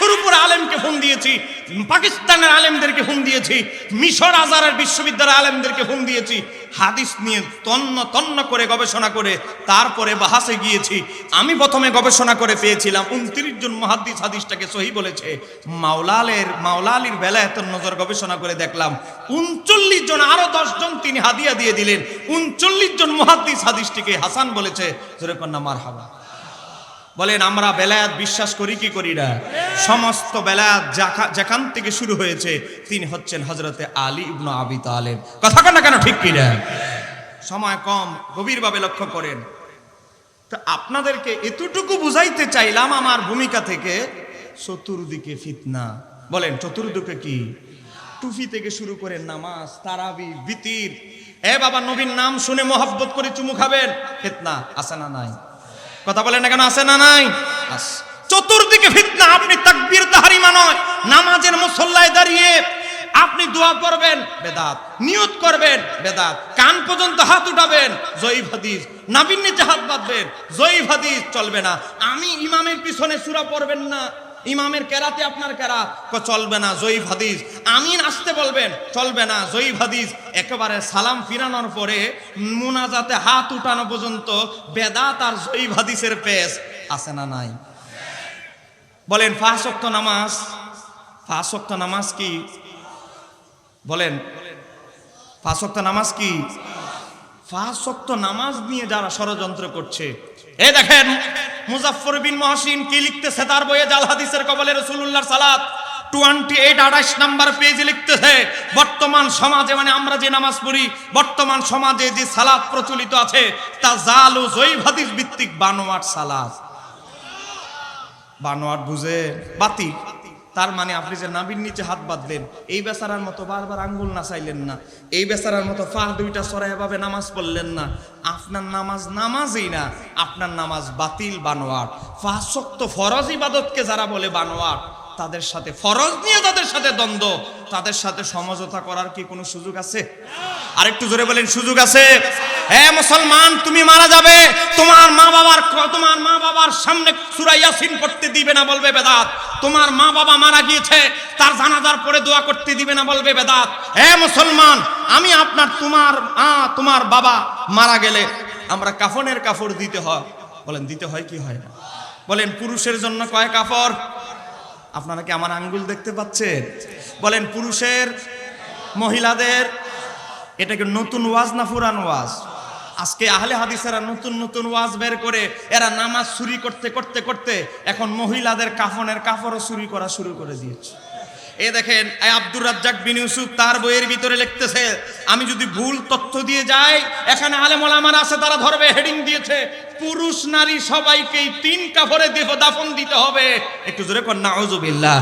একশোর উপরে আলেমকে ফোন দিয়েছি, পাকিস্তানের আলেমদেরকে ফোন দিয়েছি, মিশর আজারের বিশ্ববিদ্যালয়ের আলেমদেরকে ফোন দিয়েছি, হাদিস নিয়ে তন্ন তন্ন করে গবেষণা করে তারপরে বাহাসে গিয়েছি। আমি প্রথমে গবেষণা করে পেয়েছিলাম, উনত্রিশ জন মহাদ্দিস হাদিসটাকে সহি বলেছে। মাওলালের, মাওলালির বেলা এত নজর গবেষণা করে দেখলাম, উনচল্লিশ জন, আরও জন তিনি হাদিয়া দিয়ে দিলেন। উনচল্লিশ জন মহাদ্দিস হাদিসটিকে হাসান বলেছে। জোরে কন্যা মার হাবা বলেন, আমরা বেলায়াত বিশ্বাস করি, কি করি না? সমস্ত বেলায়াত যেখান থেকে শুরু হয়েছে, তিনি হচ্ছেন হজরতে আলী ইবনু আবি তালেব। কথা কেন কেন, ঠিক কি না সময় কম, গভীরভাবে লক্ষ্য করেন। তো আপনাদেরকে এতটুকু বুঝাইতে চাইলাম আমার ভূমিকা থেকে, চতুর্দিকে ফিতনা। বলেন, চতুর্দিকে কি? টুফি থেকে শুরু করে নামাজ তারাবি বিতির। এ বাবা, নবীর নাম শুনে মোহাব্বত করে চুমু খাবেন? ফিতনা, আছে না নাই? কথা বলেন না কেন, আছে না নাই? চতুর্দিকে ফিতনা, আপনি তাকবীর তাহারিমা নয় নামাজের মুসল্লায় দাঁড়িয়ে আপনি দোয়া করবেন, বেদাত। নিয়ত করবেন, বেদাত। কান পর্যন্ত হাত উঠাবেন জয়ীফ হাদিস। নাবিন নিচে হাত বাঁধবেন জয়ীফ হাদিস চলবে না। আমি ইমামের পিছনে সুরা পড়বেন না। ইমামের কেরাতে আপনার কেরাত। চলবে না, জয়ীফ হাদিস। আমিন আসতে বলবেন, চলবে না, জয়ীফ হাদিস। একেবারে সালাম ফিরানোর পরে মুনাজাতে হাত উঠানো পর্যন্ত বেদাত আর জয়ীফ হাদিসের পেশ আছে না নাই? বলেন ফাঁসক্ত নামাজ ফাঁসক্ত নামাজ কি? বলেন ফাঁসক্ত নামাজ কি? ফাঁসক্ত নামাজ নিয়ে যারা ষড়যন্ত্র করছে। এ দেখেন। মুজাফর বিন মহসিন কি লিখতেছে? তার বইয়ে জাল হাদিসের কবলে রসুল্লাহ সালাত। টোয়েন্টি এইট আঠাশ নাম্বার পেজে লিখতেছে বর্তমান সমাজে মানে আমরা যে নামাজ পড়ি বর্তমান সমাজে যে সালাত প্রচলিত আছে তা জাল ও জয়ীব হাদিস ভিত্তিক বানোয়াট সালাত। বানোয়াট বুঝে? বাতি তার মানে আপনি যে নাবির নিচে হাত বাঁধলেন, এই বেচারার মতো বারবার আঙ্গুল নাচাইলেন না, এই বেচারার মতো পা দুইটা সরাই ভাবে নামাজ পড়লেন না, আপনার নামাজ নামাজই না, আপনার নামাজ বাতিল বানোয়ার বানোয়াট ফাঁসক্ত ফরজ ইবাদতকে যারা বলে বানোয়াট, তাদের সাথে ফরজ নিয়ে তাদের সাথে দ্বন্দ্ব, তাদের সাথে সমঝোতা করার কি কোনো সুযোগ আছে? আরেকটু জোরে বলেন, সুযোগ আছে? হ্যাঁ মুসলমান, তুমি মারা যাবে, তোমার মা বাবার তোমার মা বাবার সামনে সূরা ইয়াসিন পড়তে দিবে না বলবে বেদাত। তোমার মা বাবা মারা গিয়েছে, তার জানাজার পরে দোয়া করতে দিবে না, বলবে, বেদাত। হ্যাঁ মুসলমান, আমি আপনার তোমার মা, তোমার বাবা মারা গেলে আমরা কাফনের কাপড় দিতে হয়। বলেন, দিতে হয় কি হয় না? বলেন, পুরুষের জন্য কয় কাপড় আপনারা কি আমার আঙ্গুল দেখতে পাচ্ছেন? বলেন, পুরুষের, মহিলাদের, এটাকে নতুন ওয়াজ না পুরান ওয়াজ? আজকে আহলে হাদিসেরা নতুন নতুন ওয়াজ বের করে, এরা নামাজ চুরি করতে করতে করতে এখন মহিলাদের কাফনের কাপড়ও চুরি করা শুরু করে দিয়েছে। এ দেখেন আব্দুর রাজ্জাক বিন ইউসুফ তার বইয়ের ভিতরে লিখতেছে, আমি যদি ভুল তথ্য দিয়ে যাই, এখানে আলেম ওলামার আছে, তারা ধরবে, হেডিং দিয়েছে, পুরুষ নারী সবাইকেই তিন কাফরে দেহ দাফন দিতে হবে। একটু জোরে কর, নাউজুবিল্লাহ।